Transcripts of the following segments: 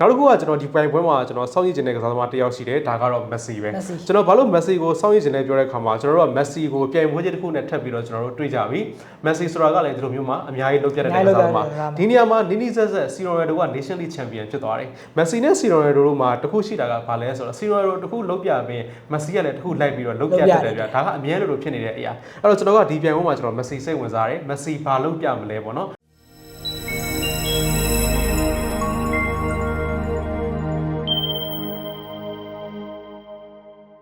နောက်တစ်ခုကကျွန်တော်ဒီပိုင်ပွဲမှာကျွန်တော်စောင့်ကြည့်ခြင်းတဲ့ကစားသမားတစ်ယောက်ရှိတယ်ဒါကတော့မက်ဆီပဲမက်ဆီကျွန်တော်ဘာလို့မက်ဆီကိုစောင့်ကြည့်ခြင်းနဲ့ပြောတဲ့ခါမှာကျွန်တော်တို့ကမက်ဆီကိုပြိုင်ပွဲချင်းတစ်ခုနဲ့ထပ်ပြီးတော့ကျွန်တော်တို့တွေ့ကြပြီမက်ဆီဆိုတာကလည်းဒီလိုမျိုးမှာအများကြီးလုပ်ပြတဲ့ကစားသမားဒီနေရာမှာနီနီဆက်ဆက်စီရိုနယ်ဒိုက Nation League Champion ဖြစ်သွားတယ်မက်ဆီနဲ့စီရိုနယ်ဒိုတို့မှာတစ်ခုရှိတာကဘာလဲဆိုတော့စီရိုနယ်ဒိုတစ်ခုလုပ်ပြပြီးမက်ဆီကလည်းတစ်ခုလိုက်ပြီးတော့လုပ်ပြတတ်တယ်ဗျာဒါကအမြဲလိုလိုဖြစ်နေတဲ့အရာအဲ့တော့ကျွန်တော်ကဒီပြိုင်ပွဲမှာကျွန်တော်မက်ဆီစိတ်ဝင်စားတယ်မက်ဆီဘာလုပ်ပြမလဲပေါ့နော်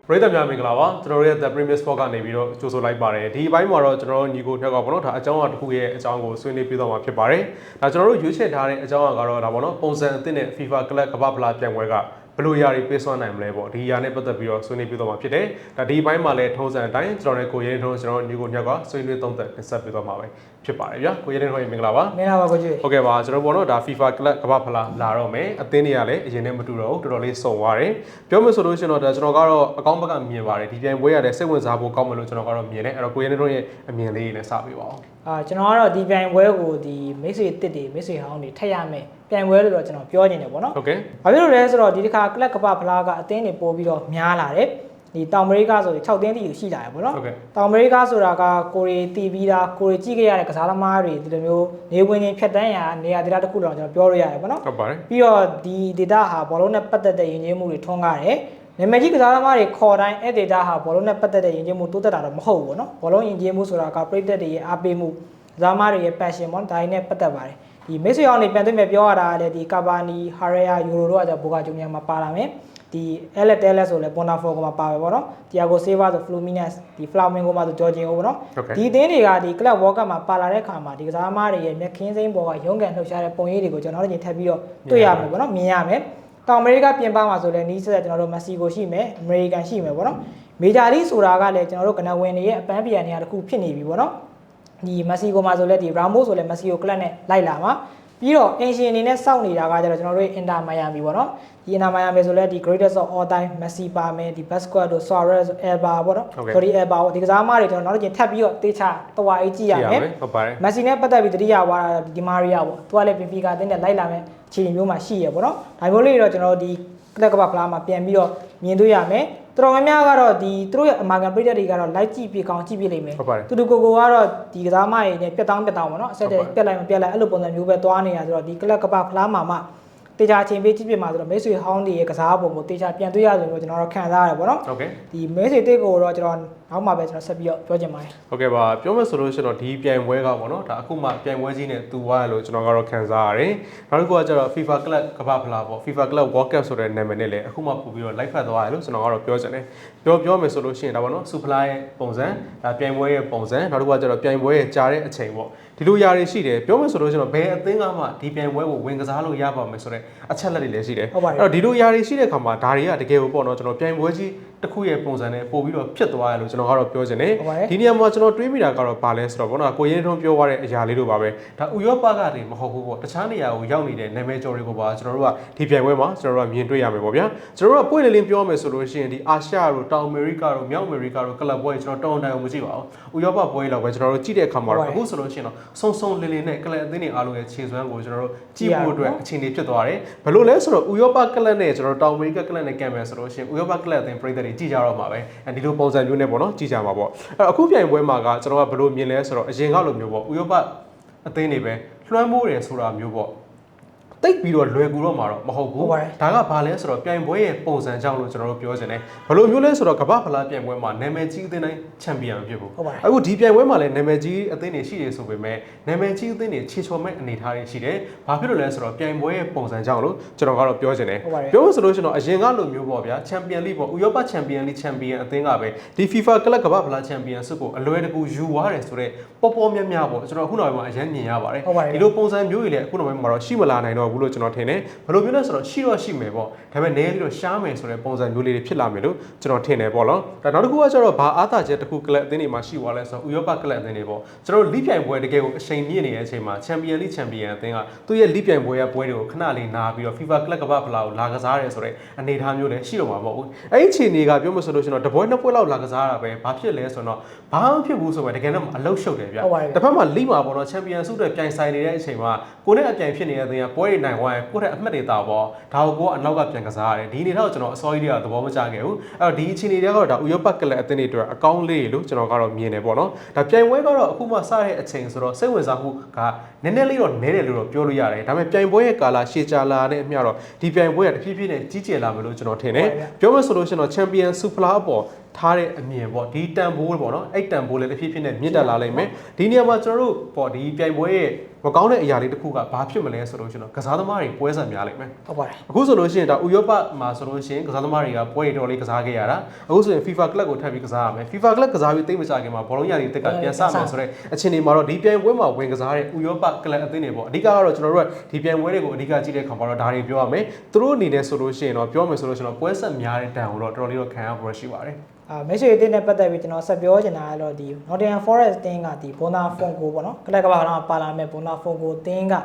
ပရိသတ်များမင်္ဂလာပါကျွန်တော်တို့ရဲ့ The Premier Sport ကနေပြီးတော့ကြိုဆိုလိုက်ပါတယ်ဒီအပိုင်းမှာတော့ကျွန်တော်တို့ညီကိုထက်ကပေါ့နော်ဒါအကြောင်းအရာတစ်ခုရဲ့အကြောင်းကိုဆွေးနွေးပြသွားမှာဖြစ်ပါတယ်ဒါကျွန်တော်တို့ရွေးချယ်ထားတဲ့အကြောင်းအရာကတော့ဒါပေါ့နော်ပုံစံအသစ်နဲ့ FIFA Club ကမ္ဘာဖလားပြိုင်ပွဲက ဘယ်လိုຢာတွေပေးစွမ်းနိုင်မလဲပေါ့ဒီຢာနဲ့ပတ်သက်ပြီးတော့ဆွေးနွေးပြသွားမှာဖြစ်တယ်ဒါဒီအပိုင်းမှာလည်းထုံးစံအတိုင်းကျွန်တော်နဲ့ကိုရဲထုံးကျွန်တော်ညီကိုညက်ကဆွေးနွေးသုံးသပ်တင်ဆက်ပြသွားမှာပဲဖြစ်ပါတယ်ဗျာကိုရဲထုံးရေမင်္ဂလာပါမင်္ဂလာပါကိုကျွေးဟုတ်ကဲ့ပါကျွန်တော်ပေါ့နော်ဒါ FIFA Club ကမ္ဘာဖလားလာတော့မယ်အသင်းတွေကလည်းအရင်နဲ့မတူတော့ဘူးတော်တော်လေးစုံသွားတယ်ပြောမယ်ဆိုလို့ရှိရင်တော့ဒါကျွန်တော်ကတော့အကောင့်ဘက်ကမြင်ပါတယ်ဒီပြိုင်ပွဲရတဲ့စိတ်ဝင်စားဖို့ကောင်းမယ်လို့ကျွန်တော်ကတော့မြင်တယ်အဲ့တော့ကိုရဲနေတို့ရဲ့အမြင်လေးတွေနဲ့စပေးပါအောင်အာကျွန်တော်ကတော့ဒီပြိုင်ပွဲကိုဒီမိတ်ဆွေတစ်တွေမိတ်ဆွေဟောင်းတွေထက်ရမယ် ပြိုင်ပွဲလို့တော့ကျွန်တော်ပြောနေတယ်ပေါ့နော်ဟုတ်ကဲ့။ဘာဖြစ်လို့လဲဆိုတော့ဒီတစ်ခါကလပ်ကပဖလားကအသင်းတွေပို့ပြီးတော့များလာတယ်။ဒီတောင်အမေရိကဆိုရင်6သင်းတီရှိလာတယ်ပေါ့နော်ဟုတ်ကဲ့။တောင်အမေရိကဆိုတာကကိုရီတီးပြီးသားကိုရီကြည့်ခဲ့ရတဲ့ကစားသမားတွေဒီလိုမျိုးနေဝင်ချင်းဖြတ်တန်းရာနေရာဒေသတစ်ခုတော့ကျွန်တော်ပြောလို့ရတယ်ပေါ့နော်ဟုတ်ပါတယ်။ပြီးတော့ဒီဒေတာဟာဘောလုံးနဲ့ပတ်သက်တဲ့ယဉ်ကျေးမှုတွေထွန်းကားတယ်။နာမည်ကြီးကစားသမားတွေခေါ်တိုင်းအဲ့ဒေတာဟာဘောလုံးနဲ့ပတ်သက်တဲ့ယဉ်ကျေးမှုတိုးတက်တာတော့မဟုတ်ဘူးပေါ့နော်။ဘောလုံးယဉ်ကျေးမှုဆိုတာကပရိသတ်တွေရဲ့အားပေးမှုကစားသမားတွေရဲ့ passion ပေါ့နော်ဒါတွေနဲ့ပတ်သက်ပါတယ်။ ဒီမိတ်ဆွေအောင်နေပြန်သိမဲ့ပြောရတာကလည်းဒီကာဘာနီဟာရယာယူရိုတို့ကကြောင့်ဘောဂါဂျူနီယာမှာပါလာမယ်။ဒီအဲလက်တဲလက်ဆိုလဲပွန်တာဖောကမှာပါပဲပေါ့နော်။တီယာဂိုဆေးဗာဆိုဖလူမီနက်စ်ဒီဖလာမင်ဂိုမှာဆိုဂျော်ဂျင်အိုပေါ့နော်ဟုတ်ကဲ့ဒီအသင်းတွေကဒီကလပ်ဝေါ်ကပ်မှာပါလာတဲ့ခါမှာဒီကစားသမားတွေရဲ့မျက်ခင်းစိမ်းပေါ်ကရုန်းကန်လှုပ်ရှားတဲ့ပုံရိပ်တွေကိုကျွန်တော်တို့ညထပ်ပြီးတော့တွေ့ရမယ်ပေါ့နော်မြင်ရမယ်။တောင်အမေရိကပြင်ပမှာဆိုလဲနီးစပ်ကျွန်တော်တို့မက္ဆီကိုရှိမယ်အမေရိကန်ရှိမယ်ပေါ့နော်။မေဂျာလိဆိုတာကလည်းကျွန်တော်တို့ကနဝင်တွေရဲ့အပန်းပြရနေရာတစ်ခုဖြစ်နေပြီပေါ့နော်။ ဒီမက္ဆီကိုမှာဆိုလဲဒီရာမိုဆိုလဲမက္ဆီကိုကလပ်နဲ့လိုက်လာမှာပြီးတော့အင်ရှင်အနေနဲ့စောင့်နေတာကကျတော့ကျွန်တော်တို့အင်တာမိုင်ယာမီပေါ့နော်ဒီအင်တာမိုင်ယာမီဆိုလဲဒီ greatest of all time Messi ပါမယ်ဒီ Busquets တို့ Suarez Alba ပေါ့နော်ဟုတ်ကဲ့ sorry Alba ပေါ့ဒီကစားသမားတွေကျွန်တော်နောက်တစ်ချိန်ထပ်ပြီးတော့တေချာတွားအေးကြည့်ရမယ်ဟုတ်ပါတယ်မက်ဆီနဲ့ပတ်သက်ပြီးတတိယဝါတာဒီမာရီယာပေါ့သူကလည်းပင်ဖီကာအသင်းနဲ့လိုက်လာမယ်အခြေအနေမျိုးမှာရှိရပေါ့နော်ဒါမျိုးလေးတော့ကျွန်တော်တို့ဒီကလပ်ကပ္ပဖလားမှာပြန်ပြီးတော့မြင်တွေ့ရမယ် တော်တော်များများကတော့ဒီသူတို့ရဲ့အမာကန်ပရိသတ်တွေကတော့လိုက်ကြည့်ပြကောင်းကြည့်ပြလိမ့်မယ်ဟုတ်ပါတယ်တူတူကိုကိုကတော့ဒီကစားမတွေနဲ့ပြတ်တောင်းပြတ်တောင်းပေါ့နော်အဆက်တည်းဟုတ်ပါတယ်ပြတ်လိုက်မပြတ်လိုက်အဲ့လိုပုံစံမျိုးပဲသွားနေတာဆိုတော့ဒီကလပ်ကပ္ပဖလားမှာမှ တေချာချင်းပေးကြည့်ပြမှာဆိုတော့မိတ်ဆွေဟောင်းတွေရဲ့ကစားပုံကိုတေချာပြန်တွေ့ရတယ်လို့ကျွန်တော်တို့ခံစားရတယ်ပေါ့နော်ဟုတ်ကဲ့ဒီမိတ်ဆွေတစ်ကိုတော့ကျွန်တော်နောက်မှပဲကျွန်တော်ဆက်ပြီးတော့ပြောချင်ပါတယ်ဟုတ်ကဲ့ပါပြောမယ်ဆိုလို့ရှိရင်တော့ဒီပြိုင်ပွဲကပေါ့နော်ဒါအခုမှပြိုင်ပွဲကြီးနဲ့တူသွားရလို့ကျွန်တော်ကတော့ခံစားရတယ်နောက်တစ်ခုကကျတော့ FIFA Club ကမ္ဘာဖလားပေါ့ FIFA Club World Cup ဆိုတဲ့နာမည်နဲ့လည်းအခုမှပို့ပြီးတော့ live ဖတ်သွားရလို့ကျွန်တော်ကတော့ပြောချင်တယ်ပြောပြောမယ်ဆိုလို့ရှိရင်ဒါပေါ့နော် Super ရဲ့ပုံစံဒါပြိုင်ပွဲရဲ့ပုံစံနောက်တစ်ခုကကျတော့ပြိုင်ပွဲရဲ့ကြားတဲ့အချိန်ပေါ့ ဒီလိုຢာတွေရှိတယ်ပြောမယ်ဆိုလို့ရှိရင်တော့ဘယ်အသင်းကမှဒီပြိုင်ပွဲကိုဝင်ကစားလို့ရပါမယ်ဆိုတဲ့အချက်လက်တွေလည်းရှိတယ်ဟုတ်ပါတယ်အဲ့တော့ဒီလိုຢာတွေရှိတဲ့ခါမှာဒါတွေကတကယ်ကိုပေါ့နော်ကျွန်တော်ပြိုင်ပွဲကြီး တစ်ခုရဲ့ပုံစံနဲ့ပို့ပြီးတော့ဖြစ်သွားရလို့ကျွန်တော်ကတော့ပြောချင်တယ်ဟုတ်ပါတယ်ဒီနေရာမှာကျွန်တော်တွေးမိတာကတော့ဘာလဲဆိုတော့ဘောနော်ကိုရင်းထုံးပြောသွားတဲ့အရာလေးတို့ပါပဲဒါဥရောပကနေမဟုတ်ဘူးပေါ့တခြားနေရာကိုရောက်နေတဲ့နာမည်ကျော်တွေကိုပါကျွန်တော်တို့ကဒီပြိုင်ပွဲမှာကျွန်တော်တို့ကမြင်တွေ့ရမယ်ပေါ့ဗျာကျွန်တော်တို့ကပွင့်လင်းလင်းပြောမယ်ဆိုလို့ရှိရင်ဒီအာရှတို့တောင်အမေရိကတို့မြောက်အမေရိကတို့ကလပ်ပွဲကျွန်တော်တောင်တိုင်ကိုမကြည့်ပါဘူးဥရောပပွဲလောက်ပဲကျွန်တော်တို့ကြည့်တဲ့အခါမှာတော့အခုဆိုလို့ရှိရင်တော့ဆုံဆုံလင်းလင်းနဲ့ကလပ်အသင်းတွေအားလုံးရဲ့ခြေစွမ်းကိုကျွန်တော်တို့ကြည့်ဖို့အတွက်အခြေအနေဖြစ်သွားတယ်ဘယ်လိုလဲဆိုတော့ဥရောပကလပ်နဲ့ကျွန်တော်တို့တောင်အမေရိကကလပ်နဲ့ကံမယ်ဆိုလို့ရှိရင်ဥရောပကလပ်အသင်းပြည်သက်တွေကြည့်ကြတော့မှာပဲအဲဒီလိုပုံစံမျိုးနဲ့ပေါ့နော်ကြည့်ကြမှာပေါ့အဲ့အခုပြိုင်ပွဲမှာကကျွန်တော်ကဘယ်လိုမြင်လဲဆိုတော့အရင်ကလိုမျိုးပေါ့ဥရောပအသင်းတွေပဲလွှမ်းမိုးတယ်ဆိုတာမျိုးပေါ့ တိတ်ပြီးတော့လွယ်ကူတော့မှာတော့မဟုတ်ဘူးဟုတ်ပါတယ်ဒါကဘာလဲဆိုတော့ပြိုင်ပွဲရဲ့ပုံစံကြောင့်လို့ကျွန်တော်တို့ပြောချင်တယ်ဘယ်လိုမျိုးလဲဆိုတော့ကမ္ဘာဖလားပြိုင်ပွဲမှာနာမည်ကြီးအသင်းတိုင်းချန်ပီယံဖြစ်ဖို့ဟုတ်ပါတယ်အခုဒီပြိုင်ပွဲမှာလည်းနာမည်ကြီးအသင်းတွေရှိတယ်ဆိုပေမဲ့နာမည်ကြီးအသင်းတွေခြေချော်မဲ့အနေအထားတွေရှိတယ်ဘာဖြစ်လို့လဲဆိုတော့ပြိုင်ပွဲရဲ့ပုံစံကြောင့်လို့ကျွန်တော်ကတော့ပြောချင်တယ်ဟုတ်ပါတယ်ပြောလို့ဆိုလို့ရှိရင်တော့အရင်ကလိုမျိုးပေါ့ဗျာချန်ပီယံလိပေါ့ဥရောပချန်ပီယံလိချန်ပီယံအသင်းကပဲဒီ FIFA ကလပ်ကမ္ဘာဖလားချန်ပီယံဆုကိုအလွယ်တကူယူသွားတယ်ဆိုတော့ပေါ်ပေါ်များများပေါ့ကျွန်တော်အခုနောက်ပိုင်းမှာအရင်မြင်ရပါတယ်ဟုတ်ပါတယ်ဒီလိုပုံစံမျိုးတွေလည်းအခုနောက်ပိုင်းမှာတော့ရှိမလာနိုင်တော့ဘူးလို့ကျွန်တော်ထင်တယ်ဘယ်လိုမျိုးလဲဆိုတော့ရှိတော့ရှိမယ်ပေါ့ဒါပေမဲ့နည်းပြီးတော့ရှားမယ်ဆိုတဲ့ပုံစံမျိုးလေးတွေဖြစ်လာမယ်လို့ကျွန်တော်ထင်တယ်ပေါ့နော်ဒါနောက်တစ်ခုကကျတော့ဘာအားသာချက်တစ်ခုကလပ်အသင်းတွေမှာရှိသွားလဲဆိုတော့ဥရောပကလပ်အသင်းတွေပေါ့ကျွန်တော်တို့လိပြိုင်ပွဲတကယ်ကိုအချိန်မြင့်နေတဲ့အချိန်မှာချန်ပီယံလိချန်ပီယံအသင်းကသူ့ရဲ့လိပြိုင်ပွဲရဲ့ပွဲတွေကိုခဏလေးနာပြီးတော့ FIFA ကလပ်ကမ္ဘာဖလားကိုလာကစားရဲဆိုတဲ့အနေအထားမျိုးလည်းရှိတော့မှာမဟုတ်ဘူးအဲ့ဒီအချိန်တွေကပြောမှဆိုလို့ရှိရင်တော့တပွဲနှစ်ပွဲလောက်လာကစားတာပဲဘာဖြစ်လဲဆိုတော့ ဘာမှဖြစ်ဘူးဆိုပဲတကယ်တော့အလုတ်ရှုပ်တယ်ဗျဟုတ်ပါတယ်ဗျတစ်ဖက်မှာလိမှာပေါ့နော်ချန်ပီယံဆုတွေပြိုင်ဆိုင်နေတဲ့အချိန်မှာကိုနဲ့အပြိုင်ဖြစ်နေတဲ့အသင်းကပွဲတွေနိုင်သွားရင်ကိုယ့်ရဲ့အမှတ်တွေတာပေါ့ဒါကိုကိုကအနောက်ကပြန်ကစားရတယ်ဒီအနေတော့ကျွန်တော်အစောကြီးတွေကသဘောမကျခဲ့ဘူးအဲ့တော့ဒီအခြေအနေတွေကတော့ဒါဥရောပကလပ်အသင်းတွေအတွက်အကောင်းလေးလို့ကျွန်တော်ကတော့မြင်တယ်ပေါ့နော်ဒါပြိုင်ပွဲကတော့အခုမှစတဲ့အချိန်ဆိုတော့စိတ်ဝင်စားမှုကနည်းနည်းလေးတော့နည်းတယ်လို့တော့ပြောလို့ရတယ်ဒါပေမဲ့ပြိုင်ပွဲရဲ့ကာလရှည်ကြာလာတဲ့အမျှတော့ဒီပြိုင်ပွဲကတဖြည်းဖြည်းနဲ့ကြီးကျယ်လာမယ်လို့ကျွန်တော်ထင်တယ်ပြောမယ်ဆိုလို့ရှိရင်တော့ချန်ပီယံဆူဖလားအပေါ် ထားတဲ့အမြင်ပေါ့ဒီတန်ဖိုးပေါ့နော်အဲ့တန်ဖိုးလည်းတစ်ဖြည်းဖြည်းနဲ့မြင့်တက်လာလိမ့်မယ်ဒီနေရာမှာကျွန်တော်တို့ပေါ့ဒီပြိုင်ပွဲရဲ့မကောင်းတဲ့အရာလေးတစ်ခုကဘာဖြစ်မလဲဆိုလို့ရှိရင်တော့ကစားသမားတွေပွဲဆက်များလိမ့်မယ်ဟုတ်ပါတယ်အခုဆိုလို့ရှိရင်ဒါဥရောပမှာဆိုလို့ရှိရင်ကစားသမားတွေကပွဲတွေတော်လေးကစားခဲ့ရတာအခုဆိုရင် FIFA Club ကိုထပ်ပြီးကစားရမယ် FIFA Club ကစားပြီးတိတ်မကြခင်မှာဘောလုံးရည်တက်ကပြန်ဆမယ်ဆိုတော့အချိန်ဒီမှာတော့ဒီပြိုင်ပွဲမှာဝင်ကစားတဲ့ဥရောပကလပ်အသင်းတွေပေါ့အဓိကကတော့ကျွန်တော်တို့ကဒီပြိုင်ပွဲတွေကိုအဓိကကြည့်တဲ့အခါမှာတော့ဒါတွေပြောရမယ်သူတို့အနေနဲ့ဆိုလို့ရှိရင်တော့ပြောမယ်ဆိုလို့ရှိရင်တော့ပွဲဆက်များတဲ့တန်ကိုတော့တော်တော်လေးတော့ခံရဖို့ရှိပါတယ်အာမိတ်ဆွေအသင်းနဲ့ပတ်သက်ပြီးကျွန်တော်ဆက်ပြောချင်တာကတော့ဒီ Nottingham Forest တင်းကဒီ Bonafongo ပေါ့နော်ကလပ်ကဘာကတော့ပါလာမဲ့ Bonafongo တင်းကက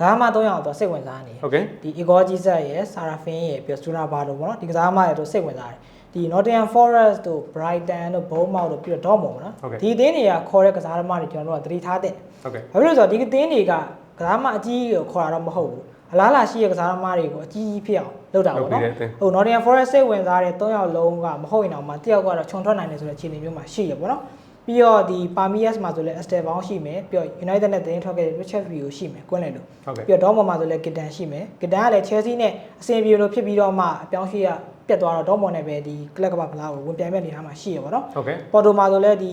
စားမ၃ယောက်တော့စိတ်ဝင်စားနေတယ် Okay ဒီ Igor Jesus ရယ် Sarafin ရယ်ပြီးတော့ Suna Bardo ပေါ့နော်ဒီကစားမတွေတော့စိတ်ဝင်စားတယ်ဒီ Nottingham Forest တို့ Brighton တို့ Bournemouth တို့ပြီးတော့ Dortmund ပေါ့နော် Okay. ဒီအသင်းတွေကခေါ်တဲ့ကစားသမားတွေကျွန်တော်တို့ကသတိထားတဲ့ Okay ဘာဖြစ်လို့လဲဆိုတော့ဒီအသင်းတွေကကစားမအကြီးကြီးကိုခေါ်တာတော့မဟုတ်ဘူးအလားလာရှိတဲ့ကစားသမားတွေကိုအကြီးကြီးဖြစ်အောင် လုပ်တာပေါ့နော်လုပ်ပေးတဲ့အသင်းဟို Nottingham Forest စိတ်ဝင်စားတဲ့၃ယောက်လုံးကမဟုတ်ရင်တော့မှတစ်ယောက်ကတော့ခြုံထွက်နိုင်တယ်ဆိုတဲ့အခြေအနေမျိုးမှာရှိရပေါ့နော်ပြီးတော့ဒီ Pamias မှာဆိုလဲ Esther Bound ရှိမယ်ပြီးတော့ United နဲ့တင်းထွက်ခဲ့တဲ့ Richard View ရှိမယ်ကွင်းလေလို့ Okay ပြီးတော့ Dortmund မှာဆိုလဲ Gidan ရှိမယ် Gidan ကလည်း Chelsea နဲ့အဆင်ပြေလို့ဖြစ်ပြီးတော့မှအပြောင်းရှိရပြတ်သွားတော့ Dortmund နဲ့ပဲဒီ club ကပါဖလားကိုဝင်ပြိုင်မဲ့နေရာမှာရှိရပေါ့နော် Okay ပေါ်တိုမှာဆိုလဲဒီ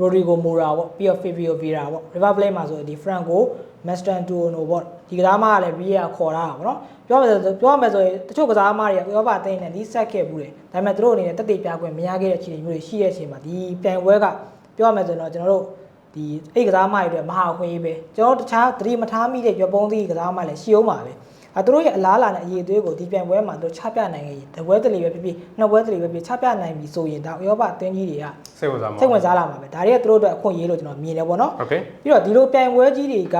Rodrigo Mora ပေါ့ပြီးတော့ Fabio Vieira ပေါ့ River Plate မှာဆိုဒီ Franco Mastantuono ပေါ့ ဒီကစားမကလည်း Vieira ခေါ်တာပါပေါ့နော်ပြောမယ်ဆိုပြောမယ်ဆိုရင်တချို့ကစားမတွေကဥရောပအသင်းနဲ့ဒီဆက်ခဲ့ဘူးတယ်ဒါပေမဲ့သူတို့အနေနဲ့တက်တည်ပြခွင့်မရခဲ့တဲ့အခြေအနေမျိုးတွေရှိတဲ့အချိန်မှာဒီပြိုင်ပွဲကပြောမယ်ဆိုရင်တော့ကျွန်တော်တို့ဒီအဲ့ကစားမတွေအတွက်မဟာအခွင့်အရေးပဲကျွန်တော်တို့တခြားသတိမထားမိတဲ့ရွက်ပုံးသီးကစားမလည်းရှိအောင်ပါပဲအဲသူတို့ရဲ့အလားအလာနဲ့အရေးအသွေးကိုဒီပြိုင်ပွဲမှာသူတို့ချပြနိုင်ခဲ့ရင်တပွဲတလီပဲဖြစ်ဖြစ်နှစ်ပွဲတလီပဲဖြစ်ချပြနိုင်ပြီဆိုရင်ဒါဥရောပအသင်းကြီးတွေကစိတ်ဝင်စားမှာစိတ်ဝင်စားလာမှာပဲဒါတွေကသူတို့အတွက်အခွင့်အရေးလို့ကျွန်တော်မြင်တယ်ပေါ့နော် Okay ပြီးတော့ဒီလိုပြိုင်ပွဲကြီးတွေက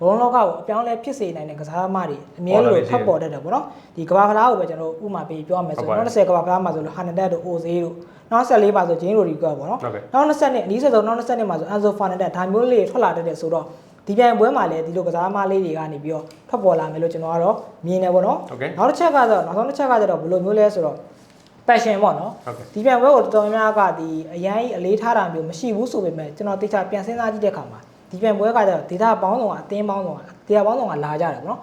ဘလုံးလောကကိုအပြောင်းလဲဖြစ်စေနိုင်တဲ့ကစားသမားတွေအများလို့ဖတ်ပေါ်တတ်တယ်ပေါ့နော်ဒီကဘာဖလားကိုပဲကျွန်တော်ဥမာပေးပြောရမယ်ဆိုရင်နောက်20ကဘာဖလားမှာဆိုလို့ဟာနတက်တို့အိုဈေးတို့နောက်14ပါဆိုဂျင်းရိုဒီကောပေါ့နော် Okay နောက်20နှစ်အနည်းဆုံးနောက်20နှစ်မှာဆိုအန်ဆိုဖာနတက်ဒါမျိုးလေးတွေထွက်လာတတ်တယ်ဆိုတော့ဒီပြိုင်ပွဲမှာလည်းဒီလိုကစားသမားလေးတွေကနေပြီးတော့ဖတ်ပေါ်လာမယ်လို့ကျွန်တော်ကတော့မြင်တယ်ပေါ့နော် Okay နောက်တစ်ချက်ကတော့နောက်ဆုံးတစ်ချက်ကတော့ဘယ်လိုမျိုးလဲဆိုတော့ passion ပေါ့နော် Okay ဒီပြိုင်ပွဲကိုတော်တော်များများကဒီအရန်ကြီးအလေးထားတာမျိုးမရှိဘူးဆိုပေမဲ့ကျွန်တော်တေချာပြန်စဉ်းစားကြည့်တဲ့အခါမှာ ဒီပြိုင်ပွဲကကြတော့ဒေတာပေါင်းဆောင်ကအသင်းပေါင်းဆောင်ကဒေတာပေါင်းဆောင်ကလာကြတယ်ပေါ့နော်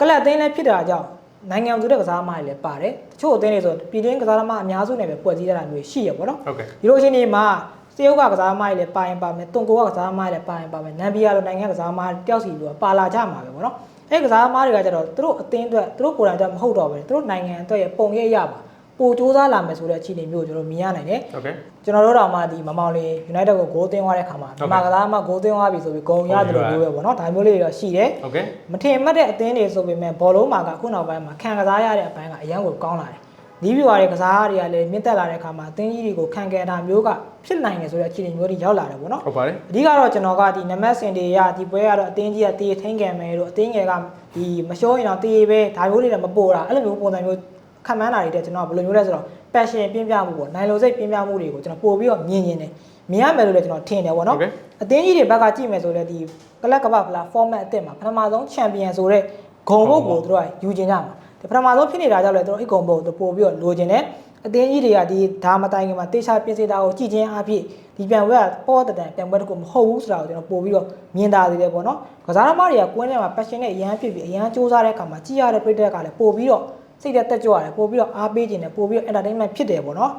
ကလပ်အသင်းလည်းဖြစ်တာကြောင့်နိုင်ငံသူတဲ့ကစားသမားတွေလည်းပါတယ်တချို့အသင်းတွေဆိုပြည်တွင်းကစားသမားအများစုနဲ့ပဲဖွဲ့စည်းကြတာမျိုးရှိရပေါ့နော် Okay ဒီလိုအချိန်ဒီမှာစေယုတ်ကကစားသမားတွေလည်းပါရင်ပါမယ်တွန်ကိုကကစားသမားတွေလည်းပါရင်ပါမယ်နမ်ဘီယာလိုနိုင်ငံကစားသမားတယောက်စီလိုပါလာကြမှာပဲပေါ့နော်အဲ့ကစားသမားတွေကကြတော့သူတို့အသင်းအတွက်သူတို့ကိုယ်တိုင်အတွက်မဟုတ်တော့ဘူးသူတို့နိုင်ငံအတွက်ရဲ့ပုံရိပ်ရပါ ပိုစူးစမ်းလာမယ်ဆိုတဲ့အခြေအနေမျိုးကိုကျွန်တော်မြင်ရနိုင်တယ် Okay ကျွန်တော်တို့တော့မှဒီမမောင်လေး United ကိုဂိုးသွင်းသွားတဲ့ခါမှာဟုတ်ဒီကဲ့မှာကစားမှဂိုးသွင်းသွားပြီဆိုပြီးဂုံရတယ်လို့ပြောပဲပေါ့နော်ဒါမျိုးလေးတွေတော့ရှိတယ် Okay မထင်မှတ်တဲ့အသင်းတွေဆိုပေမဲ့ဘောလုံးမှာကခုနောက်ပိုင်းမှာခံကစားရတဲ့အပိုင်းကအရန်ကိုကောင်းလာတယ်ဒီဗီဝါတွေကစားတွေကလည်းမြင့်တက်လာတဲ့အခါမှာအသင်းကြီးတွေကိုခံခဲ့တာမျိုးကဖြစ်နိုင်တယ်ဆိုတဲ့အခြေအနေမျိုးတွေရောက်လာတယ်ပေါ့နော်ဟုတ်ပါတယ်အဓိကတော့ကျွန်တော်ကဒီနမတ်စင်တွေရဒီပွဲကတော့အသင်းကြီးကတေးထိန်ကန်မယ်တို့အသင်းငယ်ကဒီမလျှောရင်တော့တေးပဲဒါမျိုးတွေလည်းမပို့တာအဲ့လိုမျိုးပုံစံမျိုး ခံမှန်းတာတွေတဲ့ကျွန်တော်ကဘယ်လိုမျိုးလဲဆိုတော့ passion ပြင်းပြမှုပေါ့နိုင်လိုစိတ်ပြင်းပြမှုတွေကိုကျွန်တော်ပို့ပြီးတော့မြင်မြင်တယ်မြင်ရမယ်လို့လည်းကျွန်တော်ထင်တယ်ပေါ့နော် Okay အသင်းကြီးတွေဘက်ကကြည့်မယ်ဆိုလည်းဒီကလပ်ကပ္ပဖလား format အသစ်မှာပထမဆုံးချန်ပီယံဆိုတဲ့ဂုံဘုတ်ကိုသူတို့ကယူကျင်ကြမှာဒီပထမဆုံးဖြစ်နေတာကြောင့်လည်းသူတို့အဲ့ဂုံဘုတ်ကိုပို့ပြီးတော့လိုချင်တယ်အသင်းကြီးတွေကဒီဒါမတိုင်ခင်မှာတေချာပြင်စေတာကိုကြည့်ချင်းအဖြစ်ဒီပြန်ပွဲကပေါ်တဲ့တန်ပြန်ပွဲတစ်ခုမဟုတ်ဘူးဆိုတာကိုကျွန်တော်ပို့ပြီးတော့မြင်သာသေးတယ်ပေါ့နော်ကစားသမားတွေကကွင်းထဲမှာ passion နဲ့အရန်ဖြစ်ပြီးအရန်စူးစမ်းတဲ့အခါမှာကြည့်ရတဲ့ပြိတ္တကလည်းပို့ပြီးတော့ စိတ်သက်သက်ကြွရတယ်ပို့ပြီးတော့အားပေးခြင်းနဲ့ပို့ပြီးတော့ entertainment ဖြစ်တယ်ပေါ့နော်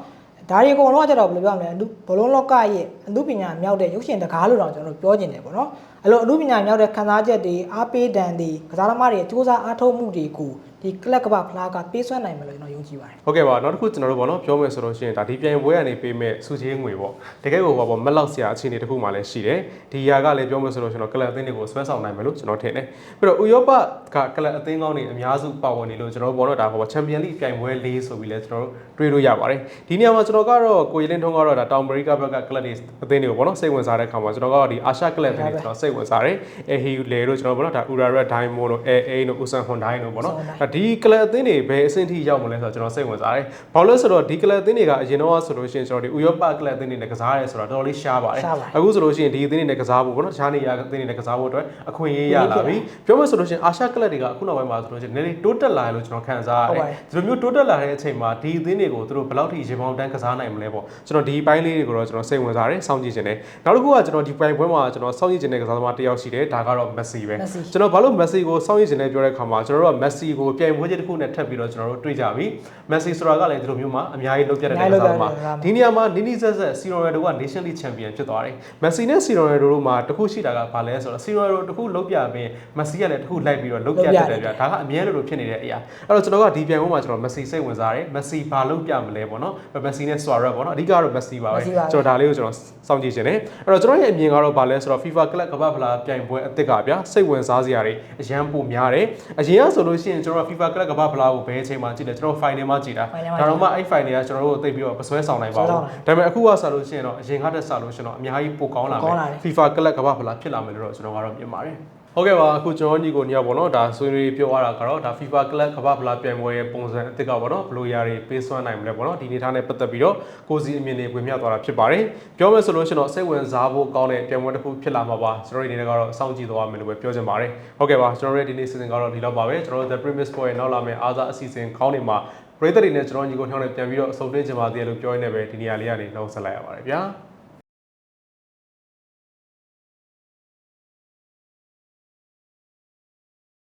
ဒါတွေအကုန်လုံးကကြတော့ဘယ်လိုပြောမလဲအနုဘလုံးလောကရဲ့အမှုပညာမြောက်တဲ့ရုပ်ရှင်တကားလို့တောင်ကျွန်တော်တို့ပြောကျင်တယ်ပေါ့နော် အဲ့လိုအမှုပညာမြောက်တဲ့ခန်းစားချက်တွေအားပေးတန်တွေကစားသမားတွေရဲ့စူးစမ်းအားထုတ်မှုတွေကိုဒီကလပ်ကပ္ပဖလားကပေးစွမ်းနိုင်မယ်လို့ကျွန်တော်ယုံကြည်ပါတယ်ဟုတ်ကဲ့ပါနောက်တစ်ခုကျွန်တော်တို့ပေါ့နော်ပြောမယ်ဆိုလို့ရှိရင်ဒါဒီပြိုင်ပွဲကနေပေးမဲ့စုချင်းငွေပေါ့တကယ်ကိုပေါ့မက်လောက်စရာအခြေအနေတစ်ခုမှလည်းရှိတယ်ဒီຢာကလည်းပြောမယ်ဆိုလို့ရှိရင်တော့ကလပ်အသင်းတွေကိုဆွဲဆောင်နိုင်မယ်လို့ကျွန်တော်ထင်တယ်ပြီးတော့ဥရောပကကလပ်အသင်းကောင်းတွေအများစုပါဝင်နေလို့ကျွန်တော်တို့ပေါ့နော်ဒါပေါ့ချန်ပီယံလိပြိုင်ပွဲ၄ဆိုပြီးလဲကျွန်တော်တို့တွေးလို့ရပါတယ်ဒီနေရာမှာကျွန်တော်ကတော့ကိုရီလင်းထုံးကတော့ဒါတောင်အမေရိကဘက်ကကလပ်တွေအသင်းတွေကိုပေါ့နော်စိတ်ဝင်စားတဲ့ခါမှာကျွန်တော်ကတော့ဒီအာရှကလပ်အသင်းတွေကျွန်တော်စိတ်တ်ဝင်စားတယ်အဲဟီလေတို့ကျွန်တော်ပေါ့နော်ဒါ Uraret Diamond တို့ AA တို့ Usan Hyundai တို့ပေါ့နော်ဒါဒီကလပ်အသင်းတွေဘယ်အဆင့်ထိရောက်မလဲဆိုတော့ကျွန်တော်စိတ်ဝင်စားတယ်ဘာလို့လဲဆိုတော့ဒီကလပ်အသင်းတွေကအရင်တော့ဆိုလို့ရှိရင်ကျွန်တော်ဒီဥရောပကလပ်အသင်းတွေနဲ့ကစားရဲဆိုတော့တော်တော်လေးရှားပါတယ်အခုဆိုလို့ရှိရင်ဒီအသင်းတွေနဲ့ကစားဖို့ပေါ့နော်တခြားနေရာအသင်းတွေနဲ့ကစားဖို့အတွက်အခွင့်အရေးရလာပြီပြောမှဆိုလို့ရှိရင်အာရှကလပ်တွေကအခုနောက်ပိုင်းမှာဆိုလို့ရှိရင်နည်းနည်းတိုးတက်လာတယ်လို့ကျွန်တော်ခံစားရတယ်ဒီလိုမျိုးတိုးတက်လာတဲ့အချိန်မှာဒီအသင်းတွေကိုသူတို့ဘယ်လောက်ထိရေပေါင်းတန်းကစားနိုင်မလဲပေါ့ကျွန်တော်ဒီပိုင်းလေးတွေကိုတော့ကျွန်တော်စိတ်ဝင်စားတယ်စောင့်ကြည့်ခြင်းတယ်နောက်တစ်ခုကကျွန်တော်ဒီပိုင်းပွဲမှာကျွန်တော်စောင့်ကြည့်ခြင်းတဲ့ကစားသမားတစ်ယောက်ရှိတယ်ဒါကတော့မက်ဆီပဲကျွန်တော်ဘာလို့မက်ဆီကိုစောင့်ကြည့်ခြင်းနဲ့ပြောတဲ့အခါမှာကျွန်တော်တို့ကမက်ဆီကိုပြိုင်ပွဲချင်းတစ်ခုနဲ့ထပ်ပြီးတော့ကျွန်တော်တို့တွေ့ကြပြီမက်ဆီဆိုတာကလည်းဒီလိုမျိုးမှာအများကြီးလုပ်ပြတဲ့ကစားသမားဒီနေရာမှာနီနီဆက်ဆက်စီရိုနယ်ဒိုက Nation League Champion ဖြစ်သွားတယ်မက်ဆီနဲ့စီရိုနယ်ဒိုတို့မှာတစ်ခုရှိတာကဘာလဲဆိုတော့စီရိုနယ်ဒိုတစ်ခုလုပ်ပြပြီးမက်ဆီကလည်းတစ်ခုလိုက်ပြီးတော့လုပ်ပြတတ်တယ်ဗျာဒါကအမြဲလိုလိုဖြစ်နေတဲ့အရာအဲ့တော့ကျွန်တော်ကဒီပြိုင်ပွဲမှာကျွန်တော်မက်ဆီစိတ်ဝင်စားတယ်မက်ဆီဘာလုပ်ပြမလဲပေါ့နော်မက်ဆီနဲ့ဆွာရက်ပေါ့နော်အဓိကတော့မက်ဆီပါပဲကျွန်တော်ဒါလေးကိုကျွန်တော်စောင့်ကြည့်ခြင်းတယ်အဲ့တော့ကျွန်တော်ရဲ့အမြင်ကတော့ဘာလဲဆိုတော့ FIFA Club ကမ္ဘာဖလားပြိုင်ပွဲအသစ်ကဗျာစိတ်ဝင်စားစရာတွေအရန်ပိုများတယ်အရင်ကဆိုလို့ရှိရင်ကျွန်တော် FIFA Club ကမ္ဘာဖလားကိုဘယ်အချိန်မှကြည့်တယ်ကျွန်တော် final မှာကြည့်တာဒါတော့မှအဲ့ final ကကျွန်တော်တို့သိပြီးတော့ပစွဲဆောင်နိုင်ပါဘူးဒါပေမဲ့အခုကဆိုလို့ရှိရင်တော့အရင်ကတည်းကဆိုလို့ရှိရင်တော့အများကြီးပိုကောင်းလာမယ် FIFA Club ကမ္ဘာဖလားဖြစ်လာမယ်လို့တော့ကျွန်တော်ကတော့မြင်ပါတယ် ဟုတ်ကဲ့ပါအခုကျွန်တော်ညီကိုညောက်ပေါ့နော်ဒါဆွေးနွေးပြောရတာကတော့ဒါ FIFA Club ကမ္ဘာဖလားပြိုင်ပွဲရဲ့ပုံစံအသစ်ကပေါ့နော်ဘယ်လိုຢာတွေပေးစွမ်းနိုင်မလဲပေါ့နော်ဒီနေသားနဲ့ပတ်သက်ပြီးတော့ကိုစီအမြင်တွေဝင်မြသွားတာဖြစ်ပါတယ်ပြောမယ်ဆိုလို့ရှိရင်တော့စိတ်ဝင်စားဖို့ကောင်းတဲ့ပြိုင်ပွဲတစ်ခုဖြစ်လာမှာပါကျွန်တော်ဒီနေ့ကတော့စောင့်ကြည့်သွားမယ်လို့ပဲပြောချင်ပါတယ်ဟုတ်ကဲ့ပါကျွန်တော်ရဲ့ဒီနေ့စီစဉ်ကတော့ဒီလောက်ပါပဲကျွန်တော်တို့ The Premise Point ရဲ့နောက်လာမယ့်အားစားအစီအစဉ်ခေါင်းနေမှာပရိသတ်တွေနဲ့ကျွန်တော်ညီကိုညောင်းနဲ့ပြန်ပြီးတော့အစုံတွင်းချင်ပါသေးတယ်လို့ပြောရင်းနဲ့ပဲဒီနေရာလေးကနေနောက်ဆက်လိုက်ရပါတယ်ဗျာ